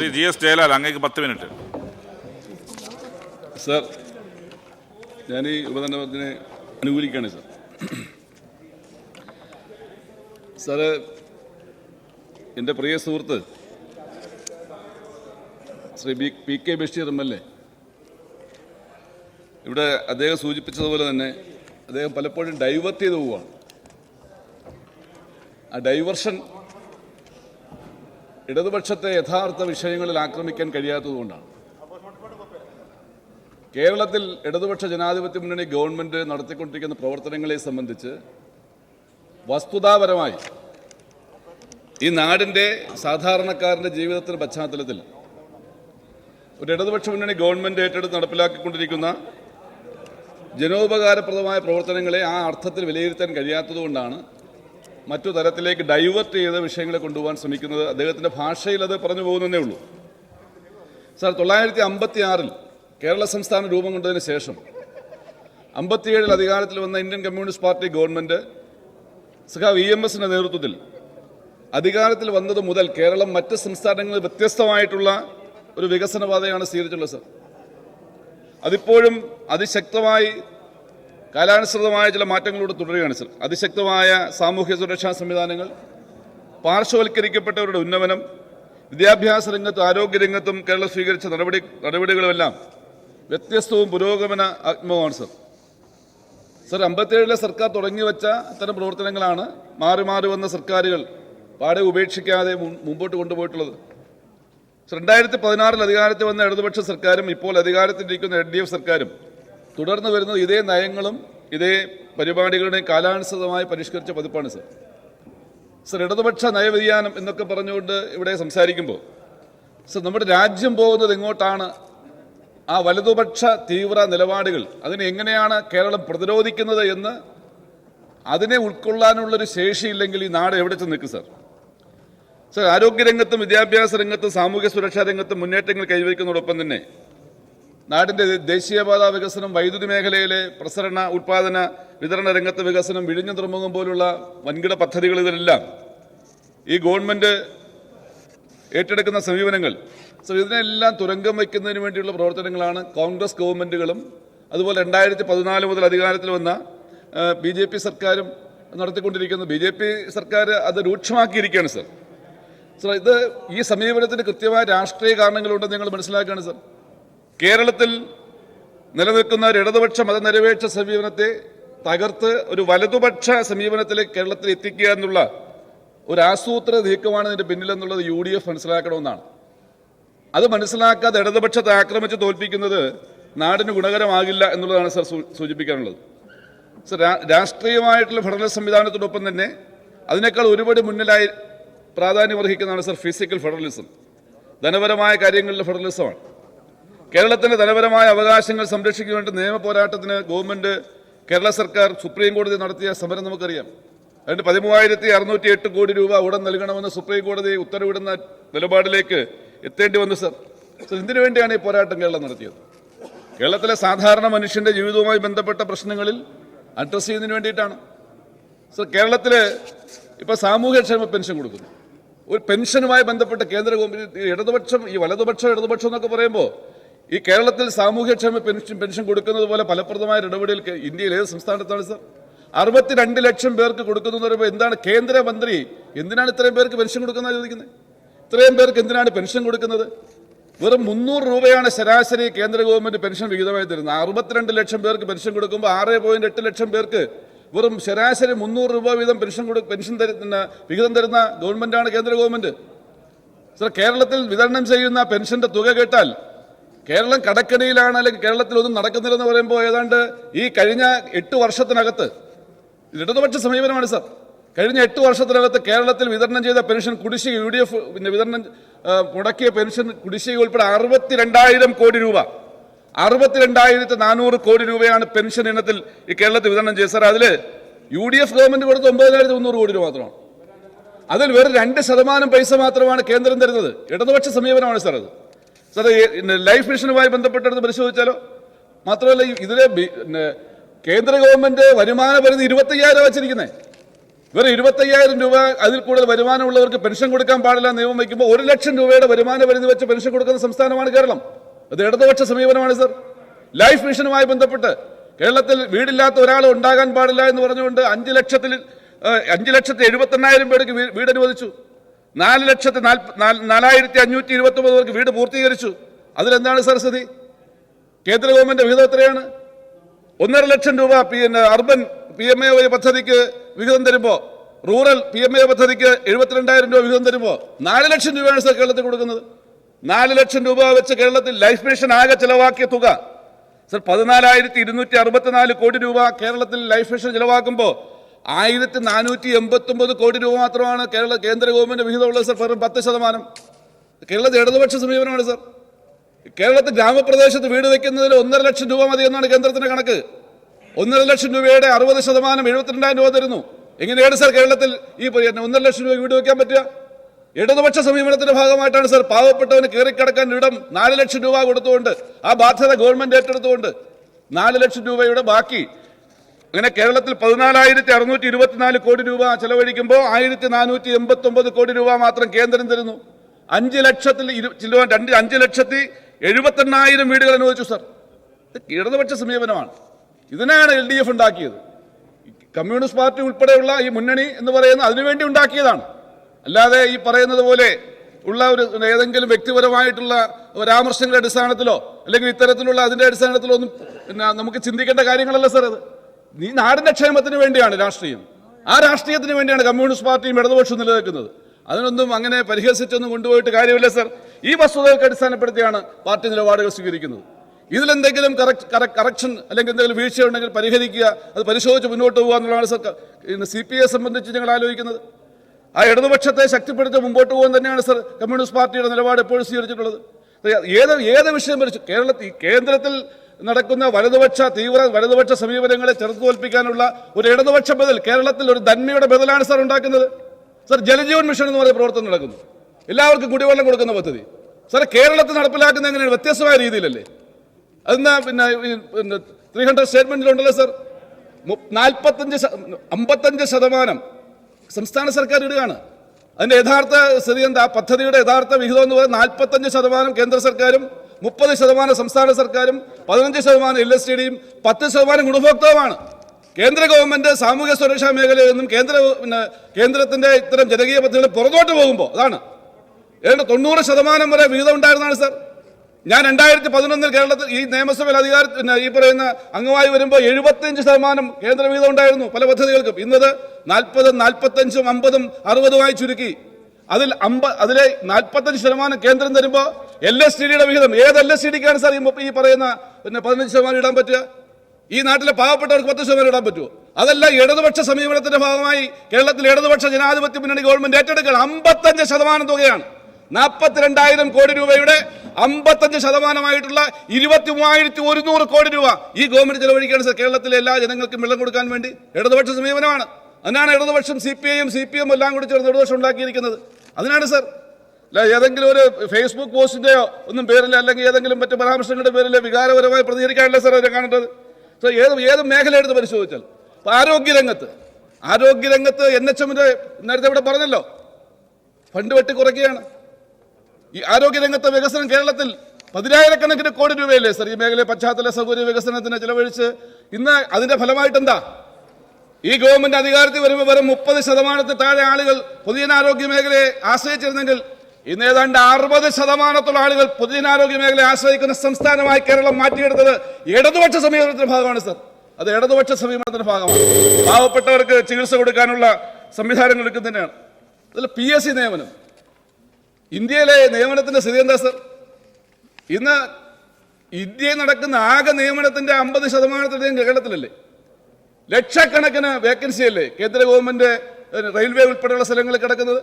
Shri G S Jayalal അങ്ങേക്ക് പത്ത് minute. Sir ഞാൻ ഈ ഉപതെരഞ്ഞെടുപ്പിനെ അനുകൂലിക്കുകയാണ് സർ. സാറ് എന്റെ പ്രിയ സുഹൃത്ത് Shri B P K Basheer M L A ഇവിടെ അദ്ദേഹം സൂചിപ്പിച്ചതുപോലെ തന്നെ അദ്ദേഹം പലപ്പോഴും ഡൈവേർട്ട് ചെയ്ത് പോവുകയാണ്. ആ ഡൈവർഷൻ ഇടതുപക്ഷത്തെ യഥാർത്ഥ വിഷയങ്ങളിൽ ആക്രമിക്കാൻ കഴിയാത്തതുകൊണ്ടാണ് കേരളത്തിൽ ഇടതുപക്ഷ ജനാധിപത്യ മുന്നണി ഗവൺമെന്റ് നടത്തിക്കൊണ്ടിരിക്കുന്ന പ്രവർത്തനങ്ങളെ സംബന്ധിച്ച് വസ്തുതാപരമായി ഈ നാടിന്റെ സാധാരണക്കാരന്റെ ജീവിതത്തിന്റെ പശ്ചാത്തലത്തിൽ ഒരു ഇടതുപക്ഷ മുന്നണി ഗവൺമെന്റ് ഏറ്റെടുത്ത് നടപ്പിലാക്കിക്കൊണ്ടിരിക്കുന്ന ജനോപകാരപ്രദമായ പ്രവർത്തനങ്ങളെ ആ അർത്ഥത്തിൽ വിലയിരുത്താൻ കഴിയാത്തതുകൊണ്ടാണ് മറ്റു തരത്തിലേക്ക് ഡൈവേർട്ട് ചെയ്ത വിഷയങ്ങളെ കൊണ്ടുപോകാൻ ശ്രമിക്കുന്നത് അദ്ദേഹത്തിന്റെ ഭാഷയിൽ അത് പറഞ്ഞു പോകുന്നതേ ഉള്ളൂ. സാർ തൊള്ളായിരത്തി അമ്പത്തി ആറിൽ കേരള സംസ്ഥാനം രൂപം കൊണ്ടതിന് ശേഷം അമ്പത്തിയേഴിൽ അധികാരത്തിൽ വന്ന ഇന്ത്യൻ കമ്മ്യൂണിസ്റ്റ് പാർട്ടി ഗവൺമെന്റ് സഖാവ് ഇ എം എസിന്റെ നേതൃത്വത്തിൽ അധികാരത്തിൽ വന്നത് മുതൽ കേരളം മറ്റ് സംസ്ഥാനങ്ങളിൽ വ്യത്യസ്തമായിട്ടുള്ള ഒരു വികസന പാതയാണ് സ്വീകരിച്ചുള്ളത് സർ. അതിപ്പോഴും അതിശക്തമായി കാലാനുസൃതമായ ചില മാറ്റങ്ങളിലൂടെ തുടരുകയാണ് സർ. അതിശക്തമായ സാമൂഹ്യ സുരക്ഷാ സംവിധാനങ്ങൾ പാർശ്വവൽക്കരിക്കപ്പെട്ടവരുടെ ഉന്നമനം വിദ്യാഭ്യാസ രംഗത്തും ആരോഗ്യ രംഗത്തും കേരളം സ്വീകരിച്ച നടപടി നടപടികളുമെല്ലാം വ്യത്യസ്തവും പുരോഗമന ആത്മവുമാണ് സർ. സർ അമ്പത്തിയേഴിലെ സർക്കാർ തുടങ്ങി വെച്ച അത്തരം പ്രവർത്തനങ്ങളാണ് മാറി മാറി വന്ന സർക്കാരുകൾ പാടെ ഉപേക്ഷിക്കാതെ മുമ്പോട്ട് കൊണ്ടുപോയിട്ടുള്ളത്. രണ്ടായിരത്തി പതിനാറിൽ അധികാരത്തിൽ വന്ന ഇടതുപക്ഷ സർക്കാരും ഇപ്പോൾ അധികാരത്തിലിരിക്കുന്ന എൽ ഡി എഫ് സർക്കാരും തുടർന്ന് വരുന്നത് ഇതേ നയങ്ങളും ഇതേ പരിപാടികളുടെയും കാലാനുസൃതമായി പരിഷ്കരിച്ച പതിപ്പാണ് സർ. സർ ഇടതുപക്ഷ നയവ്യതിയാനം എന്നൊക്കെ പറഞ്ഞുകൊണ്ട് ഇവിടെ സംസാരിക്കുമ്പോൾ സർ നമ്മുടെ രാജ്യം പോകുന്നത് എങ്ങോട്ടാണ്? ആ വലതുപക്ഷ തീവ്ര നിലപാടുകൾ അതിനെ എങ്ങനെയാണ് കേരളം പ്രതിരോധിക്കുന്നത് എന്ന് അതിനെ ഉൾക്കൊള്ളാനുള്ളൊരു ശേഷിയില്ലെങ്കിൽ ഈ നാട് എവിടെ ചെന്ന് നിൽക്കും സർ? സർ ആരോഗ്യരംഗത്തും വിദ്യാഭ്യാസ രംഗത്തും സാമൂഹ്യ സുരക്ഷാ രംഗത്തും മുന്നേറ്റങ്ങൾ കൈവരിക്കുന്നതോടൊപ്പം തന്നെ നാടിന്റെ ദേശീയപാത വികസനം വൈദ്യുതി മേഖലയിലെ പ്രസരണ ഉൽപാദന വിതരണ രംഗത്തെ വികസനം വിഴിഞ്ഞ തുറമുഖം പോലുള്ള വൻകിട പദ്ധതികൾ ഇതിലെല്ലാം ഈ ഗവൺമെന്റ് ഏറ്റെടുക്കുന്ന സമീപനങ്ങൾ. സോ ഇതിനെല്ലാം തുരങ്കം വയ്ക്കുന്നതിന് വേണ്ടിയുള്ള പ്രവർത്തനങ്ങളാണ് കോൺഗ്രസ് ഗവൺമെന്റുകളും അതുപോലെ രണ്ടായിരത്തി പതിനാല് മുതൽ അധികാരത്തിൽ വന്ന ബി ജെ പി സർക്കാരും നടത്തിക്കൊണ്ടിരിക്കുന്നത് ബി ജെ പി സർക്കാർ അത് രൂക്ഷമാക്കിയിരിക്കുകയാണ് സർ. സർ ഇത് ഈ സമീപനത്തിന് കൃത്യമായ രാഷ്ട്രീയ കാരണങ്ങളുണ്ടെന്ന് ഞങ്ങൾ മനസ്സിലാക്കുകയാണ് സർ. കേരളത്തിൽ നിലനിൽക്കുന്ന ഒരു ഇടതുപക്ഷ മതനിരപേക്ഷ സമീപനത്തെ തകർത്ത് ഒരു വലതുപക്ഷ സമീപനത്തിലേക്ക് കേരളത്തിൽ എത്തിക്കുക എന്നുള്ള ഒരു ആസൂത്ര നീക്കമാണ് ഇതിന്റെ പിന്നിലെന്നുള്ളത് യു ഡി എഫ് മനസ്സിലാക്കണമെന്നാണ്. അത് മനസ്സിലാക്കാതെ ഇടതുപക്ഷത്തെ ആക്രമിച്ച് തോൽപ്പിക്കുന്നത് നാടിന് ഗുണകരമാകില്ല എന്നുള്ളതാണ് സർ സൂചിപ്പിക്കാനുള്ളത്. സർ രാഷ്ട്രീയമായിട്ടുള്ള ഫെഡറൽ സംവിധാനത്തോടൊപ്പം തന്നെ അതിനേക്കാൾ ഒരുപടി മുന്നിലായി പ്രാധാന്യം അർഹിക്കുന്നതാണ് സർ ഫിസിക്കൽ ഫെഡറലിസം. ധനപരമായ കാര്യങ്ങളിലെ ഫെഡറലിസമാണ്. കേരളത്തിന്റെ ധനപരമായ അവകാശങ്ങൾ സംരക്ഷിക്കുവാൻ നിയമ പോരാട്ടത്തിന് ഗവൺമെന്റ് കേരള സർക്കാർ സുപ്രീം കോടതി നടത്തിയ സമരം നമുക്കറിയാം. അതിന് പതിമൂവായിരത്തി അറുന്നൂറ്റി എട്ട് കോടി രൂപ ഉടൻ നൽകണമെന്ന് സുപ്രീം കോടതി ഉത്തരവിടുന്ന നിലപാടിലേക്ക് എത്തേണ്ടി വന്നു സർ. സർ എന്തിനു വേണ്ടിയാണ് ഈ പോരാട്ടം കേരളം നടത്തിയത്. കേരളത്തിലെ സാധാരണ മനുഷ്യന്റെ ജീവിതവുമായി ബന്ധപ്പെട്ട പ്രശ്നങ്ങളിൽ അഡ്രസ് ചെയ്യുന്നതിന് വേണ്ടിയിട്ടാണ്. സർ കേരളത്തിൽ ഇപ്പൊ സാമൂഹ്യക്ഷേമ പെൻഷൻ കൊടുക്കുന്നു. ഒരു പെൻഷനുമായി ബന്ധപ്പെട്ട കേന്ദ്ര ഇടതുപക്ഷം ഈ വലതുപക്ഷം ഇടതുപക്ഷം എന്നൊക്കെ പറയുമ്പോൾ ഈ കേരളത്തിൽ സാമൂഹ്യക്ഷേമ പെൻഷൻ പെൻഷൻ കൊടുക്കുന്നത് പോലെ ഫലപ്രദമായ ഇടപെടൽ ഇന്ത്യയിൽ ഏത് സംസ്ഥാനത്താണ് സർ? അറുപത്തിരണ്ട് ലക്ഷം പേർക്ക് കൊടുക്കുന്നു പറയുമ്പോൾ എന്താണ് കേന്ദ്രമന്ത്രി എന്തിനാണ് ഇത്രയും പേർക്ക് പെൻഷൻ കൊടുക്കുന്നത് ചോദിക്കുന്നത് ഇത്രയും പേർക്ക് എന്തിനാണ് പെൻഷൻ കൊടുക്കുന്നത്? വെറും മുന്നൂറ് രൂപയാണ് ശരാശരി കേന്ദ്ര ഗവൺമെന്റ് പെൻഷൻ വിഹിതമായി തരുന്നത്. അറുപത്തിരണ്ട് ലക്ഷം പേർക്ക് പെൻഷൻ കൊടുക്കുമ്പോൾ ആറ് പോയിന്റ് എട്ട് ലക്ഷം പേർക്ക് വെറും ശരാശരി മുന്നൂറ് രൂപ വീതം പെൻഷൻ കൊടു പെൻഷൻ തരുന്ന വിഹിതം തരുന്ന ഗവൺമെന്റാണ് കേന്ദ്ര ഗവൺമെന്റ്. സർ കേരളത്തിൽ വിതരണം ചെയ്യുന്ന പെൻഷന്റെ തുക കേട്ടാൽ കേരളം കടക്കണിയിലാണ് അല്ലെങ്കിൽ കേരളത്തിൽ ഒന്നും നടക്കുന്നില്ലെന്ന് പറയുമ്പോൾ ഏതാണ്ട് ഈ കഴിഞ്ഞ എട്ട് വർഷത്തിനകത്ത് ഇടതുപക്ഷ സമീപനമാണ് സർ. കഴിഞ്ഞ എട്ട് വർഷത്തിനകത്ത് കേരളത്തിൽ വിതരണം ചെയ്ത പെൻഷൻ കുടിശ്ശിക യു ഡി എഫ് വിതരണം മുടക്കിയ പെൻഷൻ കുടിശ്ശിക ഉൾപ്പെടെ അറുപത്തിരണ്ടായിരം കോടി രൂപ. അറുപത്തിരണ്ടായിരത്തി നാനൂറ് കോടി രൂപയാണ് പെൻഷൻ ഇനത്തിൽ ഈ കേരളത്തിൽ വിതരണം ചെയ്തത്. സാർ അതിൽ യു ഡി എഫ് ഗവൺമെന്റ് കൊടുത്ത ഒമ്പതിനായിരത്തി മുന്നൂറ് കോടി രൂപ മാത്രമാണ്. അതിൽ വെറും രണ്ട് ശതമാനം പൈസ മാത്രമാണ് കേന്ദ്രം തരുന്നത്. ഇടതുപക്ഷ സമീപനമാണ് സാർ അത്. സാർ ലൈഫ് മിഷനുമായി ബന്ധപ്പെട്ടെടുത്ത് പരിശോധിച്ചാലോ? മാത്രമല്ല ഇതിലെ കേന്ദ്ര ഗവൺമെന്റ് വരുമാന പരിധി ഇരുപത്തയ്യായിരം വെച്ചിരിക്കുന്നത് വെറും ഇരുപത്തയ്യായിരം രൂപ അതിൽ കൂടുതൽ വരുമാനമുള്ളവർക്ക് പെൻഷൻ കൊടുക്കാൻ പാടില്ല നിയമം വയ്ക്കുമ്പോൾ ഒരു ലക്ഷം രൂപയുടെ വരുമാന പരിധി വെച്ച് പെൻഷൻ കൊടുക്കുന്ന സംസ്ഥാനമാണ് കേരളം. അത് ഇടതുപക്ഷ സമീപനമാണ് സർ. ലൈഫ് മിഷനുമായി ബന്ധപ്പെട്ട് കേരളത്തിൽ വീടില്ലാത്ത ഒരാൾ ഉണ്ടാകാൻ പാടില്ല എന്ന് പറഞ്ഞുകൊണ്ട് അഞ്ച് ലക്ഷത്തിൽ അഞ്ച് ലക്ഷത്തി എഴുപത്തെണ്ണായിരം പേർക്ക് വീട് അനുവദിച്ചു നാല് ലക്ഷത്തി നാലായിരത്തി അഞ്ഞൂറ്റി ഇരുപത്തി ഒമ്പത് പേർക്ക് വീട് പൂർത്തീകരിച്ചു. അതിലെന്താണ് സരസ്വതി കേന്ദ്ര ഗവൺമെന്റ് വിഹിതം എത്രയാണ്? ഒന്നര ലക്ഷം രൂപ പിന്നെ അർബൻ പി എം എ പദ്ധതിക്ക് വിഹിതം തരുമ്പോൾ റൂറൽ പി എം എ പദ്ധതിക്ക് എഴുപത്തിരണ്ടായിരം രൂപ വിഹിതം തരുമ്പോൾ നാല് ലക്ഷം രൂപയാണ് സർ കേരളത്തിൽ കൊടുക്കുന്നത്. നാല് ലക്ഷം രൂപ വെച്ച് കേരളത്തിൽ ലൈഫ് മിഷൻ ആകെ ചെലവാക്കിയ തുക സർ പതിനാലായിരത്തി ഇരുന്നൂറ്റി അറുപത്തിനാല് കോടി രൂപ കേരളത്തിൽ ലൈഫ് മിഷൻ ചെലവാക്കുമ്പോൾ ആയിരത്തി നാനൂറ്റി എൺപത്തി ഒമ്പത് കോടി രൂപ മാത്രമാണ് കേരള കേന്ദ്ര ഗവൺമെന്റ് വിഹിതമുള്ളത് സർ വെറും പത്ത് ശതമാനം. കേരളത്തിൽ ഇടതുപക്ഷ സമീപനമാണ് സർ. കേരളത്തിൽ ഗ്രാമപ്രദേശത്ത് വീട് വെക്കുന്നതിൽ ഒന്നര ലക്ഷം രൂപ മതി എന്നാണ് കേന്ദ്രത്തിന്റെ കണക്ക്. ഒന്നര ലക്ഷം രൂപയുടെ അറുപത് ശതമാനം എഴുപത്തിരണ്ടായിരം രൂപ തരുന്നു. എങ്ങനെയാണ് സർ കേരളത്തിൽ ഈ ഒന്നര ലക്ഷം രൂപ വീട് വെക്കാൻ പറ്റുക? ഇടതുപക്ഷ സമീപനത്തിന്റെ ഭാഗമായിട്ടാണ് സർ പാവപ്പെട്ടവന് കയറിക്കിടക്കാൻ ഇടം നാല് ലക്ഷം രൂപ കൊടുത്തുകൊണ്ട് ആ ബാധ്യത ഗവൺമെന്റ് ഏറ്റെടുത്തുകൊണ്ട് നാല് ലക്ഷം രൂപയുടെ ബാക്കി അങ്ങനെ കേരളത്തിൽ പതിനാലായിരത്തി അറുന്നൂറ്റി ഇരുപത്തിനാല് കോടി രൂപ ചെലവഴിക്കുമ്പോൾ ആയിരത്തി നാനൂറ്റി എൺപത്തി ഒമ്പത് കോടി രൂപ മാത്രം കേന്ദ്രം തരുന്നു. അഞ്ച് ലക്ഷത്തിൽ ഇരു- ചില രണ്ട് അഞ്ച് ലക്ഷത്തി എഴുപത്തെണ്ണായിരം വീടുകൾ അനുവദിച്ചു സർ. ഇത് ഇടതുപക്ഷ സമീപനമാണ്. ഇതിനാണ് എൽ ഡി എഫ് ഉണ്ടാക്കിയത്. കമ്മ്യൂണിസ്റ്റ് പാർട്ടി ഉൾപ്പെടെയുള്ള ഈ മുന്നണി എന്ന് പറയുന്നത് അതിനുവേണ്ടി ഉണ്ടാക്കിയതാണ്. അല്ലാതെ ഈ പറയുന്നത് പോലെ ഉള്ള ഒരു ഏതെങ്കിലും വ്യക്തിപരമായിട്ടുള്ള പരാമർശങ്ങളുടെ അടിസ്ഥാനത്തിലോ അല്ലെങ്കിൽ ഇത്തരത്തിലുള്ള അതിന്റെ അടിസ്ഥാനത്തിലോ ഒന്നും നമുക്ക് ചിന്തിക്കേണ്ട കാര്യങ്ങളല്ല സർ അത്. ഈ നാടിന്റെ ക്ഷേമത്തിന് വേണ്ടിയാണ് രാഷ്ട്രീയം. ആ രാഷ്ട്രീയത്തിന് വേണ്ടിയാണ് കമ്മ്യൂണിസ്റ്റ് പാർട്ടിയും ഇടതുപക്ഷവും നിലനിൽക്കുന്നത്. അതിനൊന്നും അങ്ങനെ പരിഹസിച്ചൊന്നും കൊണ്ടുപോയിട്ട് കാര്യമില്ല സർ. ഈ വസ്തുതകൾക്ക് അടിസ്ഥാനപ്പെടുത്തിയാണ് പാർട്ടി നിലപാടുകൾ സ്വീകരിക്കുന്നത്. ഇതിലെന്തെങ്കിലും കറക്ഷൻ അല്ലെങ്കിൽ എന്തെങ്കിലും വീഴ്ച ഉണ്ടെങ്കിൽ പരിഹരിക്കുക അത് പരിശോധിച്ച് മുന്നോട്ട് പോകുക എന്നുള്ളതാണ് സർ സി പി ഐ സംബന്ധിച്ച് ഞങ്ങൾ ആലോചിക്കുന്നത്. ആ ഇടതുപക്ഷത്തെ ശക്തിപ്പെടുത്തി മുമ്പോട്ട് പോകാൻ തന്നെയാണ് സർ കമ്മ്യൂണിസ്റ്റ് പാർട്ടിയുടെ നിലപാട് എപ്പോഴും സ്വീകരിച്ചിട്ടുള്ളത്. ഏത് ഏത് വിഷയം കേരളത്തിൽ കേന്ദ്രത്തിൽ നടക്കുന്ന വലതുപക്ഷ തീവ്ര വലതുപക്ഷ സമീപനങ്ങളെ ചെറുത്തു തോൽപ്പിക്കാനുള്ള ഒരു ഇടതുപക്ഷ ബദൽ കേരളത്തിൽ ഒരു ധന്മയുടെ ബദലാണ് സാർ ഉണ്ടാക്കുന്നത്. സാർ ജലജീവൻ മിഷൻ എന്ന് പറയുന്ന പ്രവർത്തനം നടക്കുന്നു. എല്ലാവർക്കും കുടിവെള്ളം കൊടുക്കുന്ന പദ്ധതി. സാർ കേരളത്തിൽ നടപ്പിലാക്കുന്ന എങ്ങനെയാണ് വ്യത്യസ്തമായ രീതിയിലല്ലേ? അതെന്നാ പിന്നെ ത്രീ ഹൺഡ്രഡ് സ്റ്റേറ്റ്മെന്റിലുണ്ടല്ലോ സാർ. നാൽപ്പത്തഞ്ച് അമ്പത്തഞ്ച് ശതമാനം സംസ്ഥാന സർക്കാർ ഇടുകയാണ്. അതിന്റെ യഥാർത്ഥ സ്ഥിതി എന്താ? പദ്ധതിയുടെ യഥാർത്ഥ വിഹിതം എന്ന് പറയുന്നത് നാൽപ്പത്തഞ്ച് ശതമാനം കേന്ദ്ര സർക്കാരും മുപ്പത് ശതമാനം സംസ്ഥാന സർക്കാരും പതിനഞ്ച് ശതമാനം എൽ എസ് ഡിയും പത്ത് ശതമാനം ഗുണഭോക്താവുമാണ്. കേന്ദ്ര ഗവൺമെന്റ് സാമൂഹ്യ സുരക്ഷാ മേഖലയിൽ നിന്നും കേന്ദ്ര പിന്നെ കേന്ദ്രത്തിന്റെ ഇത്തരം ജനകീയ പദ്ധതികൾ പുറത്തോട്ട് പോകുമ്പോൾ അതാണ്. ഏതാണ്ട് തൊണ്ണൂറ് ശതമാനം വരെ വിഹിതം ഉണ്ടായിരുന്നതാണ് സാർ. ഞാൻ രണ്ടായിരത്തി പതിനൊന്നിൽ കേരളത്തിൽ ഈ നിയമസഭയിൽ അധികാര ഈ പറയുന്ന അംഗമായി വരുമ്പോൾ എഴുപത്തിയഞ്ച് ശതമാനം കേന്ദ്ര വിഹിതം ഉണ്ടായിരുന്നു പല പദ്ധതികൾക്കും. ഇന്നത് നാൽപ്പതും നാൽപ്പത്തഞ്ചും അമ്പതും അറുപതുമായി ചുരുക്കി. അതിൽ അമ്പ അതിലെ നാൽപ്പത്തഞ്ച് ശതമാനം കേന്ദ്രം തരുമ്പോൾ എൽ എസ് ടി ഡിയുടെ വിഹിതം. ഏത് എൽ എസ് ടി ഡിക്കാണ് സാർ ഈ പറയുന്ന പിന്നെ പതിനഞ്ച് ശതമാനം ഇടാൻ പറ്റുക? ഈ നാട്ടിലെ പാവപ്പെട്ടവർക്ക് പത്ത് ശതമാനം ഇടാൻ പറ്റുമോ? അതല്ല ഇടതുപക്ഷ സമീപനത്തിന്റെ ഭാഗമായി കേരളത്തിൽ ഇടതുപക്ഷ ജനാധിപത്യ മുന്നണി ഗവൺമെന്റ് ഏറ്റെടുക്കണം അമ്പത്തഞ്ച് ശതമാനം തുകയാണ്. നാൽപ്പത്തിരണ്ടായിരം കോടി രൂപയുടെ അമ്പത്തഞ്ച് ശതമാനമായിട്ടുള്ള ഇരുപത്തി മൂവായിരത്തി ഒരുന്നൂറ് കോടി രൂപ ഈ ഗവൺമെന്റ് ചെലവഴിക്കുകയാണ് സാർ കേരളത്തിലെ എല്ലാ ജനങ്ങൾക്കും വെള്ളം കൊടുക്കാൻ വേണ്ടി. ഇടതുപക്ഷ സമീപനമാണ്. അതിനാണ് ഇടതുപക്ഷം സി പി ഐയും സി പി എം എല്ലാം കൂടി ചേർന്ന് ഇടതുപക്ഷം ഉണ്ടാക്കിയിരിക്കുന്നത്. അതിനാണ് സർ അല്ല ഏതെങ്കിലും ഒരു ഫേസ്ബുക്ക് പോസ്റ്റിന്റെയോ ഒന്നും പേരില്ല അല്ലെങ്കിൽ ഏതെങ്കിലും മറ്റു പരാമർശങ്ങളുടെ പേരിൽ വികാരപരമായി പ്രതികരിക്കാനല്ല സാർ അവരെ കാണേണ്ടത്. സാർ ഏത് ഏത് മേഖല എടുത്ത് പരിശോധിച്ചാൽ? ഇപ്പൊ ആരോഗ്യരംഗത്ത് ആരോഗ്യരംഗത്ത് എൻ എച്ച് എമ്മിന്റെ നേരത്തെ ഇവിടെ പറഞ്ഞല്ലോ ഫണ്ട് വെട്ടി കുറയ്ക്കുകയാണ് ഈ ആരോഗ്യരംഗത്തെ വികസനം കേരളത്തിൽ പതിനായിരക്കണക്കിന് കോടി രൂപയല്ലേ സാർ ഈ മേഖലയിൽ പശ്ചാത്തല സൗകര്യ വികസനത്തിന് ചിലവഴിച്ച്? ഇന്ന് അതിന്റെ ഫലമായിട്ട് എന്താ ഈ ഗവൺമെന്റ് അധികാരത്തിൽ വരുമ്പോൾ വെറും മുപ്പത് ശതമാനത്തിൽ താഴെ ആളുകൾ പൊതുജനാരോഗ്യ മേഖലയെ ആശ്രയിച്ചിരുന്നെങ്കിൽ ഇന്ന് ഏതാണ്ട് അറുപത് ശതമാനത്തോളം ആളുകൾ പൊതുജനാരോഗ്യ മേഖലയെ ആശ്രയിക്കുന്ന സംസ്ഥാനമായി കേരളം മാറ്റിയെടുത്തത് ഇടതുപക്ഷ സമീപനത്തിന്റെ ഭാഗമാണ് സർ. അത് ഇടതുപക്ഷ സമീപനത്തിന്റെ ഭാഗമാണ്. പാവപ്പെട്ടവർക്ക് ചികിത്സ കൊടുക്കാനുള്ള സംവിധാനങ്ങൾ എടുക്കുന്നതിനാണ് അതിൽ പി എസ് സി നിയമനം. ഇന്ത്യയിലെ നിയമനത്തിന്റെ സ്ഥിതി എന്താ സർ? ഇന്ന് ഇന്ത്യയിൽ നടക്കുന്ന ആകെ നിയമനത്തിന്റെ അമ്പത് ശതമാനത്തിലധികം കേരളത്തിലല്ലേ? ലക്ഷക്കണക്കിന് വേക്കൻസി അല്ലേ കേന്ദ്ര ഗവൺമെന്റ് റെയിൽവേ ഉൾപ്പെടെയുള്ള സ്ഥലങ്ങളിൽ കിടക്കുന്നത്?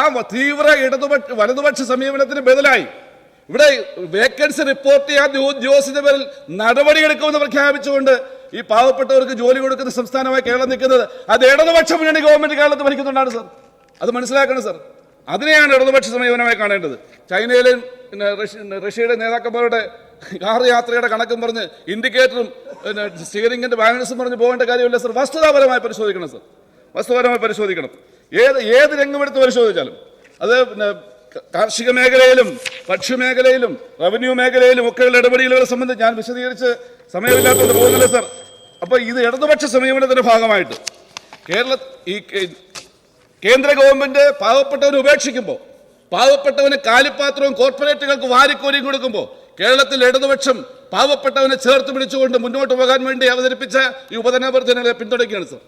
ആ തീവ്ര ഇടതുപക്ഷ വലതുപക്ഷ സമീപനത്തിന് ബദലായി. ഇവിടെ വേക്കൻസി റിപ്പോർട്ട് ചെയ്യാൻ ഉദ്യോഗസ്ഥന്റെ പേരിൽ നടപടിയെടുക്കുമെന്ന് പ്രഖ്യാപിച്ചുകൊണ്ട് ഈ പാവപ്പെട്ടവർക്ക് ജോലി കൊടുക്കുന്ന സംസ്ഥാനമായി കേരളം നിൽക്കുന്നത് അത് ഇടതുപക്ഷ മുന്നണി ഗവൺമെന്റ് കേരളത്തിൽ ഭരിക്കുന്നുണ്ടാണ് സർ. അത് മനസ്സിലാക്കണം സർ. അതിനെയാണ് ഇടതുപക്ഷ സമീപനമായി കാണേണ്ടത്. ചൈനയിലെയും പിന്നെ റഷ്യയുടെ നേതാക്കന്മാരുടെ കാർ യാത്രയുടെ കണക്കും പറഞ്ഞ് ഇൻഡിക്കേറ്ററും പിന്നെ സ്റ്റിയറിംഗിന്റെ ബാലൻസും പറഞ്ഞ് പോകേണ്ട കാര്യമില്ല സർ. വസ്തുതാപരമായി പരിശോധിക്കണം സർ. വസ്തുപരമായി പരിശോധിക്കണം. ഏത് ഏത് രംഗമെടുത്ത് പരിശോധിച്ചാലും. അത് പിന്നെ കാർഷിക മേഖലയിലും ഭക്ഷ്യ മേഖലയിലും റവന്യൂ മേഖലയിലും ഒക്കെയുള്ള ഇടപെടലുകളെ സംബന്ധിച്ച് ഞാൻ വിശദീകരിച്ച് സമയമില്ലാത്തതുകൊണ്ട് പോകുന്നില്ല സർ അപ്പോൾ ഇത് ഇടതുപക്ഷ സമീപനത്തിന്റെ ഭാഗമായിട്ട് കേരള ഈ കേന്ദ്ര ഗവൺമെന്റ് പാവപ്പെട്ടവനെ ഉപേക്ഷിക്കുമ്പോൾ പാവപ്പെട്ടവന് കാലിപ്പാത്രവും കോർപ്പറേറ്റുകൾക്ക് വാരിക്കോരിയും കൊടുക്കുമ്പോൾ കേരളത്തിൽ ഇടതുപക്ഷം പാവപ്പെട്ടവനെ ചേർത്ത് പിടിച്ചുകൊണ്ട് മുന്നോട്ട് പോകാൻ വേണ്ടി അവതരിപ്പിച്ച ഈ ഉപധനാഭ്യർത്ഥനകളെ പിന്തുണയ്ക്കുകയാണ് സർ